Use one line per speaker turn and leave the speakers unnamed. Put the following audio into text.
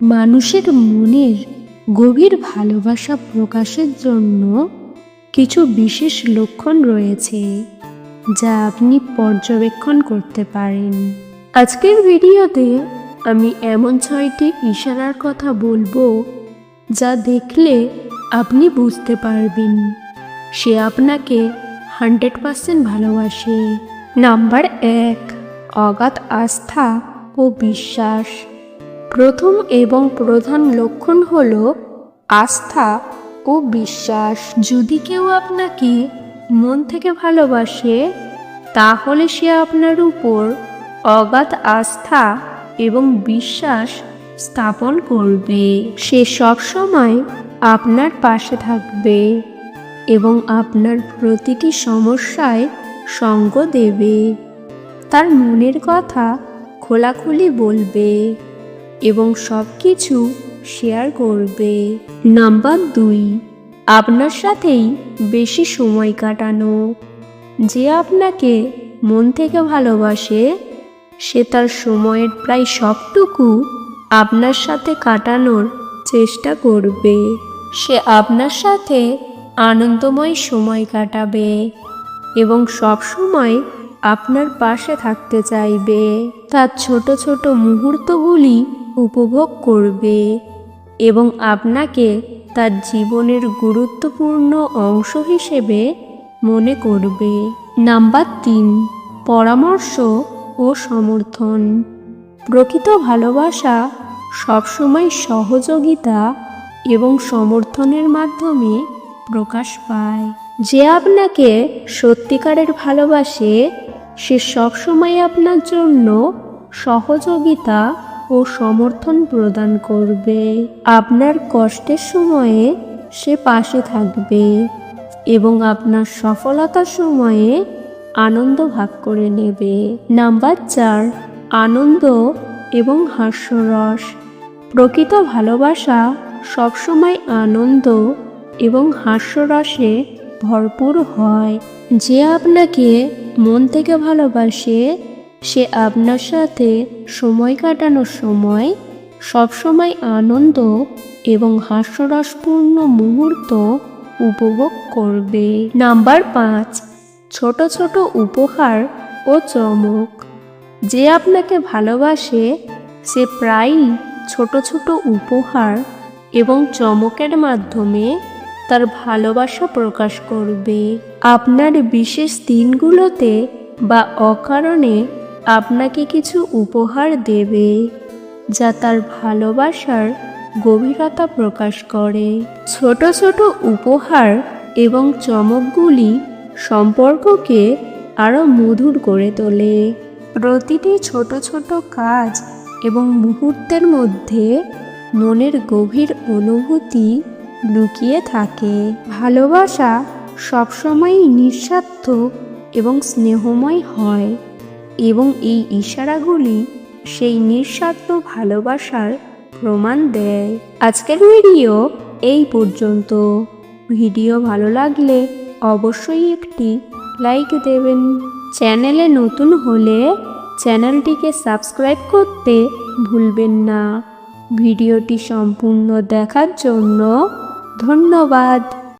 মানুষের মনের গভীর ভালোবাসা প্রকাশের জন্য কিছু বিশেষ লক্ষণ রয়েছে, যা আপনি পর্যবেক্ষণ করতে পারেন। আজকের ভিডিওতে আমি এমন ছয়টি ইশারার কথা বলব, যা দেখলে আপনি বুঝতে পারবেন। সে আপনাকে হান্ড্রেড পার্সেন্ট ভালোবাসে। নাম্বার এক, অগাধ আস্থা ও বিশ্বাস। প্রথম এবং প্রধান লক্ষণ হল আস্থা ও বিশ্বাস। যদি কেউ আপনাকে মন থেকে ভালোবাসে, তাহলে সে আপনার উপর অগাধ আস্থা এবং বিশ্বাস স্থাপন করবে। সে সবসময় আপনার পাশে থাকবে এবং আপনার প্রতিটি সমস্যায় সঙ্গ দেবে। তার মনের কথা খোলাখুলি বলবে। এবং সব কিছু শেয়ার করবে। নাম্বার দুই, আপনার সাথেই বেশি সময় কাটানো। যে আপনাকে মন থেকে ভালোবাসে, সে তার সময়ের প্রায় সবটুকু আপনার সাথে কাটানোর চেষ্টা করবে। সে আপনার সাথে আনন্দময় সময় কাটাবে এবং সব সময় আপনার পাশে থাকতে চাইবে। তার ছোট ছোট মুহূর্তগুলি উপভোগ করবে এবং আপনাকে তার জীবনের গুরুত্বপূর্ণ অংশ হিসেবে মনে করবে। নাম্বার তিন, পরামর্শ ও সমর্থন। প্রকৃত ভালোবাসা সবসময় সহযোগিতা এবং সমর্থনের মাধ্যমে প্রকাশ পায়। যে আপনাকে সত্যিকারের ভালোবাসে, সে সবসময় আপনার জন্য সহযোগিতা ও সমর্থন প্রদান করবে। আপনার কষ্টের সময়ে সে পাশে থাকবে এবং আপনার সফলতার সময়ে আনন্দ ভাগ করে নেবে। নাম্বার চার, আনন্দ এবং হাস্যরস। প্রকৃত ভালোবাসা সবসময় আনন্দ এবং হাস্যরসে ভরপুর হয়। যে আপনাকে মন থেকে ভালোবাসে সে আপনার সাথে সময় কাটানোর সময়, সবসময় আনন্দ এবং হাস্যরসপূর্ণ মুহূর্ত উপভোগ করবে। নাম্বার পাঁচ, ছোট ছোট উপহার ও চমক। যে আপনাকে ভালোবাসে, সে প্রায়ই ছোট ছোট উপহার এবং চমকের মাধ্যমে তার ভালোবাসা প্রকাশ করবে। আপনার বিশেষ দিনগুলোতে বা অকারণে আপনাকে কিছু উপহার দেবে যা তার ভালোবাসার গভীরতা প্রকাশ করে। ছোট ছোট উপহার এবং চমকগুলি সম্পর্ককে আরও মধুর করে তোলে। প্রতিটি ছোট ছোট কাজ এবং মুহূর্তের মধ্যে মনের গভীর অনুভূতি লুকিয়ে থাকে। ভালোবাসা সবসময়ই নিঃস্বার্থ এবং স্নেহময় হয়। এবং এই ইশারাগুলি সেই নিঃস্বার্থ ভালোবাসার প্রমাণ দেয়। আজকের ভিডিও এই পর্যন্ত। ভিডিও ভালো লাগলে অবশ্যই একটি লাইক দেবেন। চ্যানেলে নতুন হলে চ্যানেলটিকে সাবস্ক্রাইব করতে ভুলবেন না। ভিডিওটি সম্পূর্ণ দেখার জন্য ধন্যবাদ।